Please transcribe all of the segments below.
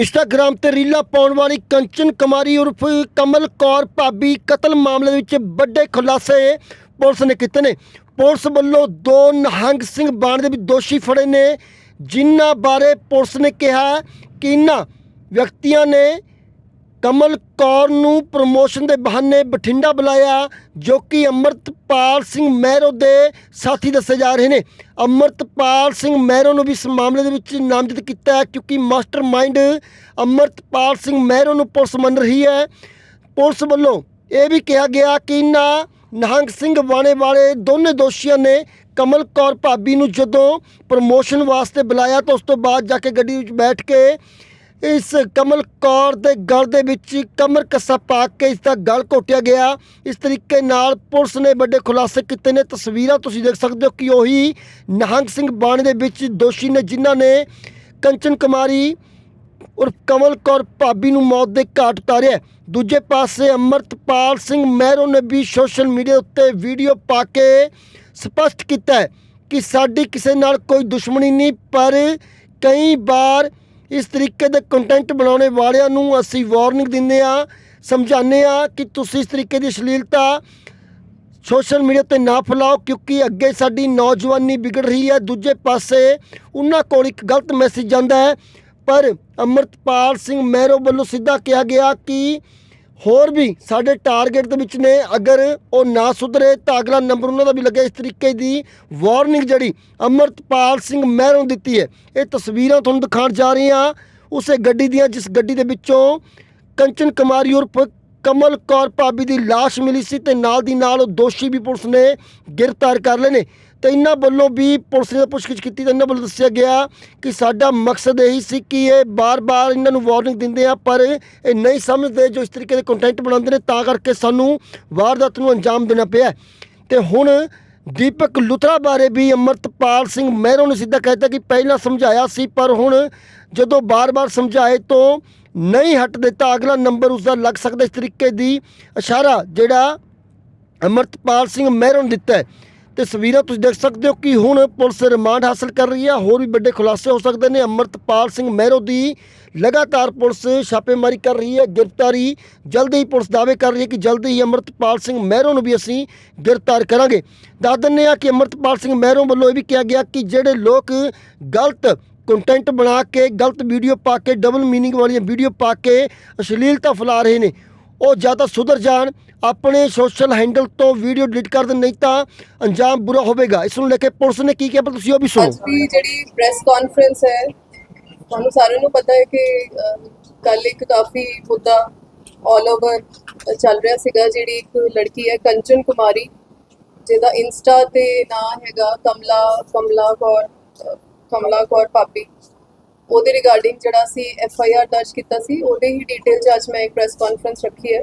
Instagram ਤੇ ਰੀਲਾਂ ਪਾਉਣ ਵਾਲੀ ਕੰਚਨ ਕੁਮਾਰੀ ਉਰਫ ਕਮਲ ਕੌਰ ਭਾਬੀ ਕਤਲ ਮਾਮਲੇ ਵਿੱਚ ਵੱਡੇ ਖੁਲਾਸੇ ਪੁਲਿਸ ਨੇ ਕੀਤੇ ਨੇ। ਪੁਲਿਸ ਵੱਲੋਂ ਦੋ ਨਹੰਗ ਸਿੰਘ ਬਾਣ ਦੇ ਵੀ ਦੋਸ਼ੀ ਫੜੇ ਨੇ। ਜਿਨ੍ਹਾਂ ਬਾਰੇ ਪੁਲਿਸ ਨੇ ਕਿਹਾ ਕਿ ਇਨ੍ਹਾਂ ਵਿਅਕਤੀਆਂ ਨੇ ਕਮਲ ਕੌਰ ਨੂੰ ਪ੍ਰਮੋਸ਼ਨ ਦੇ ਬਹਾਨੇ ਬਠਿੰਡਾ ਬੁਲਾਇਆ, ਜੋ ਕਿ ਅਮਰਤਪਾਲ ਸਿੰਘ ਮਹਿਰੋ ਦੇ ਸਾਥੀ ਦੱਸੇ ਜਾ ਰਹੇ ਨੇ। ਅਮਰਤਪਾਲ ਸਿੰਘ ਮਹਿਰੋ ਨੂੰ ਵੀ ਇਸ ਮਾਮਲੇ ਦੇ ਵਿੱਚ ਨਾਮਜ਼ਦ ਕੀਤਾ ਹੈ, ਕਿਉਂਕਿ ਮਾਸਟਰਮਾਈਂਡ ਅਮਰਤਪਾਲ ਸਿੰਘ ਮਹਿਰੋ ਨੂੰ ਪੁਲਿਸ ਮੰਨ ਰਹੀ ਹੈ। ਪੁਲਿਸ ਵੱਲੋਂ ਇਹ ਵੀ ਕਿਹਾ ਗਿਆ ਕਿ ਇਨ੍ਹਾਂ ਨਿਹੰਗ ਸਿੰਘ ਬਾਣੇ ਵਾਲੇ ਦੋਨੇ ਦੋਸ਼ੀਆਂ ਨੇ ਕਮਲ ਕੌਰ ਭਾਬੀ ਨੂੰ ਜਦੋਂ ਪ੍ਰਮੋਸ਼ਨ ਵਾਸਤੇ ਬੁਲਾਇਆ ਤਾਂ ਉਸ ਤੋਂ ਬਾਅਦ ਜਾ ਕੇ ਗੱਡੀ ਵਿੱਚ ਬੈਠ ਕੇ ਇਸ ਕਮਲ ਕੌਰ ਦੇ ਗਲ ਦੇ ਵਿੱਚ ਕਮਰ ਕੱਸਾ ਪਾ ਕੇ ਇਸ ਦਾ ਗਲ ਘੋਟਿਆ ਗਿਆ। ਇਸ ਤਰੀਕੇ ਨਾਲ ਪੁਲਿਸ ਨੇ ਵੱਡੇ ਖੁਲਾਸੇ ਕੀਤੇ ਨੇ। ਤਸਵੀਰਾਂ ਤੁਸੀਂ ਦੇਖ ਸਕਦੇ ਹੋ ਕਿ ਉਹੀ ਨਿਹੰਗ ਸਿੰਘ ਬਾਣੀ ਦੇ ਵਿੱਚ ਦੋਸ਼ੀ ਨੇ, ਜਿਨ੍ਹਾਂ ਨੇ ਕੰਚਨ ਕੁਮਾਰੀ ਉਰਫ ਕਮਲ ਕੌਰ ਭਾਬੀ ਨੂੰ ਮੌਤ ਦੇ ਘਾਟ ਉਤਾਰਿਆ। ਦੂਜੇ ਪਾਸੇ ਅਮਰਤਪਾਲ ਸਿੰਘ ਮਹਿਰੋ ਨੇ ਵੀ ਸੋਸ਼ਲ ਮੀਡੀਆ ਉੱਤੇ ਵੀਡੀਓ ਪਾ ਕੇ ਸਪਸ਼ਟ ਕੀਤਾ ਕਿ ਸਾਡੀ ਕਿਸੇ ਨਾਲ ਕੋਈ ਦੁਸ਼ਮਣੀ ਨਹੀਂ, ਪਰ ਕਈ ਵਾਰ ਇਸ ਤਰੀਕੇ ਦੇ ਕੰਟੈਂਟ ਬਣਾਉਣੇ ਵਾਲਿਆਂ ਨੂੰ ਅਸੀਂ ਵਾਰਨਿੰਗ ਦਿੰਦੇ ਆ ਸਮਝਾਉਂਦੇ ਆ ਕਿ ਤੁਸੀਂ ਇਸ ਤਰੀਕੇ ਦੀ ਅਸ਼ਲੀਲਤਾ ਸੋਸ਼ਲ ਮੀਡੀਆ ਤੇ ਨਾ ਫੈਲਾਓ ਕਿਉਂਕਿ ਅੱਗੇ ਸਾਡੀ ਨੌਜਵਾਨੀ ਵਿਗੜ ਰਹੀ ਹੈ। ਦੂਜੇ ਪਾਸੇ ਉਹਨਾਂ ਕੋਲ ਇੱਕ ਗਲਤ ਮੈਸੇਜ ਜਾਂਦਾ ਹੈ। ਪਰ ਅਮਰਤਪਾਲ ਸਿੰਘ ਮਹਿਰੋ ਵੱਲੋਂ ਸਿੱਧਾ ਕਿਹਾ ਗਿਆ ਕਿ ਹੋਰ ਵੀ ਸਾਡੇ ਟਾਰਗੇਟ ਦੇ ਵਿੱਚ ਨੇ, ਅਗਰ ਉਹ ਨਾ ਸੁਧਰੇ ਤਾਂ ਅਗਲਾ ਨੰਬਰ ਉਹਨਾਂ ਦਾ ਵੀ ਲੱਗਿਆ ਇਸ ਤਰੀਕੇ ਦੀ ਵਾਰਨਿੰਗ ਜਿਹੜੀ ਅਮਰਤਪਾਲ ਸਿੰਘ ਮਹਿਰੋ ਨੂੰ ਦਿੱਤੀ ਹੈ। ਇਹ ਤਸਵੀਰਾਂ ਤੁਹਾਨੂੰ ਦਿਖਾਉਣ ਜਾ ਰਹੀ ਹਾਂ। ਉਸੇ ਗੱਡੀ ਦੀਆਂ, ਜਿਸ ਗੱਡੀ ਦੇ ਵਿੱਚੋਂ ਕੰਚਨ ਕੁਮਾਰੀ ਉਰਫ ਕਮਲ ਕੌਰ ਭਾਬੀ ਦੀ ਲਾਸ਼ ਮਿਲੀ ਸੀ ਤੇ ਨਾਲ ਦੀ ਨਾਲ ਉਹ ਦੋਸ਼ੀ ਵੀ ਪੁਲਿਸ ਨੇ ਗ੍ਰਿਫਤਾਰ ਕਰ ਲਏ ਨੇ। ਤੇ ਇਹਨਾਂ ਵੱਲੋਂ ਵੀ ਪੁਲਿਸ ਨੇ ਪੁੱਛਗਿੱਛ ਕੀਤੀ ਤਾਂ ਇਹਨਾਂ ਵੱਲੋਂ ਦੱਸਿਆ ਗਿਆ ਕਿ ਸਾਡਾ ਮਕਸਦ ਇਹੀ ਸੀ ਕਿ ਇਹ ਬਾਰ-ਬਾਰ ਇਹਨਾਂ ਨੂੰ ਵਾਰਨਿੰਗ ਦਿੰਦੇ ਆ, ਪਰ ਇਹ ਨਹੀਂ ਸਮਝਦੇ ਜੋ ਇਸ ਤਰੀਕੇ ਦੇ ਕੰਟੈਂਟ ਬਣਾਉਂਦੇ ਨੇ, ਤਾਂ ਕਰਕੇ ਸਾਨੂੰ ਵਾਰਦਾਤ ਨੂੰ ਅੰਜਾਮ ਦੇਣਾ ਪਿਆ ਤੇ ਹੁਣ ਦੀਪਕ ਲੁਥਰਾ ਬਾਰੇ ਵੀ ਅਮਰਤਪਾਲ ਸਿੰਘ ਮਹਿਰੋਂ ਨੇ ਸਿੱਧਾ ਕਹਿਤਾ ਕਿ ਪਹਿਲਾਂ ਸਮਝਾਇਆ ਸੀ, ਪਰ ਹੁਣ ਜਦੋਂ ਬਾਰ-ਬਾਰ ਸਮਝਾਏ ਤੋਂ ਨਹੀਂ ਹਟਦੇ ਤਾਂ ਅਗਲਾ ਨੰਬਰ ਉਸ ਦਾ ਲੱਗ ਸਕਦਾ ਇਸ ਤਰੀਕੇ ਦੀ ਇਸ਼ਾਰਾ ਜਿਹੜਾ ਅਮਰਤਪਾਲ ਸਿੰਘ ਮਹਿਰੋਂ ਨੇ ਦਿੱਤਾ ਹੈ। ਤਸਵੀਰਾਂ ਤੁਸੀਂ ਦੇਖ ਸਕਦੇ ਹੋ ਕਿ ਹੁਣ ਪੁਲਿਸ ਰਿਮਾਂਡ ਹਾਸਲ ਕਰ ਰਹੀ ਹੈ। ਹੋਰ ਵੀ ਵੱਡੇ ਖੁਲਾਸੇ ਹੋ ਸਕਦੇ ਨੇ। ਅਮਰਤਪਾਲ ਸਿੰਘ ਮਹਿਰੋ ਦੀ ਲਗਾਤਾਰ ਪੁਲਿਸ ਛਾਪੇਮਾਰੀ ਕਰ ਰਹੀ ਹੈ। ਗ੍ਰਿਫਤਾਰੀ ਜਲਦੀ ਹੀ ਪੁਲਿਸ ਦਾਅਵੇ ਕਰ ਰਹੀ ਹੈ ਕਿ ਜਲਦੀ ਹੀ ਅਮਰਤਪਾਲ ਸਿੰਘ ਮਹਿਰੋ ਨੂੰ ਵੀ ਅਸੀਂ ਗ੍ਰਿਫਤਾਰ ਕਰਾਂਗੇ। ਦੱਸ ਦਿੰਦੇ ਹਾਂ ਕਿ ਅਮਰਤਪਾਲ ਸਿੰਘ ਮਹਿਰੋ ਵੱਲੋਂ ਇਹ ਵੀ ਕਿਹਾ ਗਿਆ ਕਿ ਜਿਹੜੇ ਲੋਕ ਗਲਤ ਕੰਟੈਂਟ ਬਣਾ ਕੇ, ਗਲਤ ਵੀਡੀਓ ਪਾ ਕੇ ਡਬਲ ਮੀਨਿੰਗ ਵਾਲੀਆਂ ਵੀਡੀਓ ਪਾ ਕੇ ਅਸ਼ਲੀਲਤਾ ਫੈਲਾ ਰਹੇ ਨੇ, ਉਹ ਜਾਂ ਤਾਂ ਸੁਧਰ ਜਾਣ। ਆਪਣੇ ਸੋਸ਼ਲ ਹੈਂਡਲ ਤੋਂ ਵੀਡੀਓ ਡਿਲੀਟ ਕਰ ਦੇਣ ਨਹੀਂ ਤਾਂ ਅੰਜਾਮ ਬੁਰਾ ਹੋਵੇਗਾ। ਇਸ ਨੂੰ ਲੈ ਕੇ ਪੁਲਿਸ ਨੇ ਕੀ ਕਿਹਾ? ਪਰ ਤੁਸੀਂ ਉਹ ਵੀ ਅੱਜ ਦੀ ਜਿਹੜੀ ਪ੍ਰੈਸ ਕਾਨਫਰੰਸ ਹੈ, ਤੁਹਾਨੂੰ ਸਾਰਿਆਂ ਨੂੰ ਪਤਾ ਹੈ ਕਿ ਕੱਲ ਇੱਕ ਕਾਫੀ ਮੁੱਦਾ ਆਲ ਓਵਰ ਚੱਲ ਰਿਹਾ ਸੀਗਾ, ਜਿਹੜੀ ਇੱਕ ਲੜਕੀ ਹੈ, ਕੰਚਨ ਕੁਮਾਰੀ, ਜਿਹਦਾ ਇੰਸਟਾ ਤੇ ਨਾਂ ਹੈਗਾ ਕਮਲਾ ਕਮਲਾ ਕੌਰ ਕਮਲਾ ਕੌਰ ਪਾਪੀ ਉਹਦੇ ਰਿਗਾਰਡਿੰਗ ਜਿਹੜਾ ਸੀ ਐਫ ਆਈ ਆਰ ਦਰਜ ਕੀਤਾ ਸੀ, ਉਹਦੇ ਹੀ ਡਿਟੇਲ 'ਚ ਅੱਜ ਮੈਂ ਇੱਕ ਪ੍ਰੈਸ ਕਾਨਫਰੰਸ ਰੱਖੀ ਹੈ।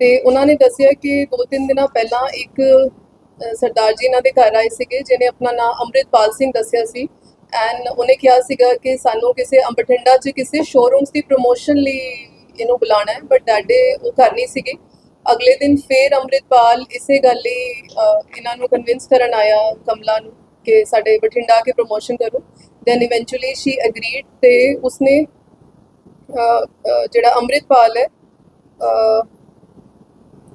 ਤੇ ਉਹਨਾਂ ਨੇ ਦੱਸਿਆ ਕਿ ਦੋ ਤਿੰਨ ਦਿਨਾਂ ਪਹਿਲਾਂ ਇੱਕ ਸਰਦਾਰ ਜੀ ਇਹਨਾਂ ਦੇ ਘਰ ਆਏ ਸੀਗੇ, ਜਿਹਨੇ ਆਪਣਾ ਨਾਮ ਅੰਮ੍ਰਿਤਪਾਲ ਸਿੰਘ ਦੱਸਿਆ ਸੀ। ਐਂਡ ਉਹਨੇ ਕਿਹਾ ਸੀਗਾ ਕਿ ਸਾਨੂੰ ਕਿਸੇ ਅੰਬਠਿੰਡਾ 'ਚ ਕਿਸੇ ਸ਼ੋਰੂਮਸ ਦੀ ਪ੍ਰੋਮੋਸ਼ਨ ਲਈ ਇਹਨੂੰ ਬੁਲਾਣਾ ਹੈ ਬਟ ਦੈਟ ਡੇ ਉਹ ਕਰ ਨਹੀਂ ਸੀਗੇ। ਅਗਲੇ ਦਿਨ ਫੇਰ ਅੰਮ੍ਰਿਤਪਾਲ ਇਸੇ ਗੱਲ ਲਈ ਇਹਨਾਂ ਨੂੰ ਕਨਵਿੰਸ ਕਰਨ ਆਇਆ ਕਮਲਾ ਨੂੰ ਕਿ ਸਾਡੇ ਬਠਿੰਡਾ ਆ ਕੇ ਪ੍ਰੋਮੋਸ਼ਨ ਕਰੋ। ਦੈਨ ਇਵੈਂਚੁਅਲੀ ਸ਼ੀ ਐਗਰੀਡ ਤੇ ਉਸਨੇ ਜਿਹੜਾ ਅੰਮ੍ਰਿਤਪਾਲ ਹੈ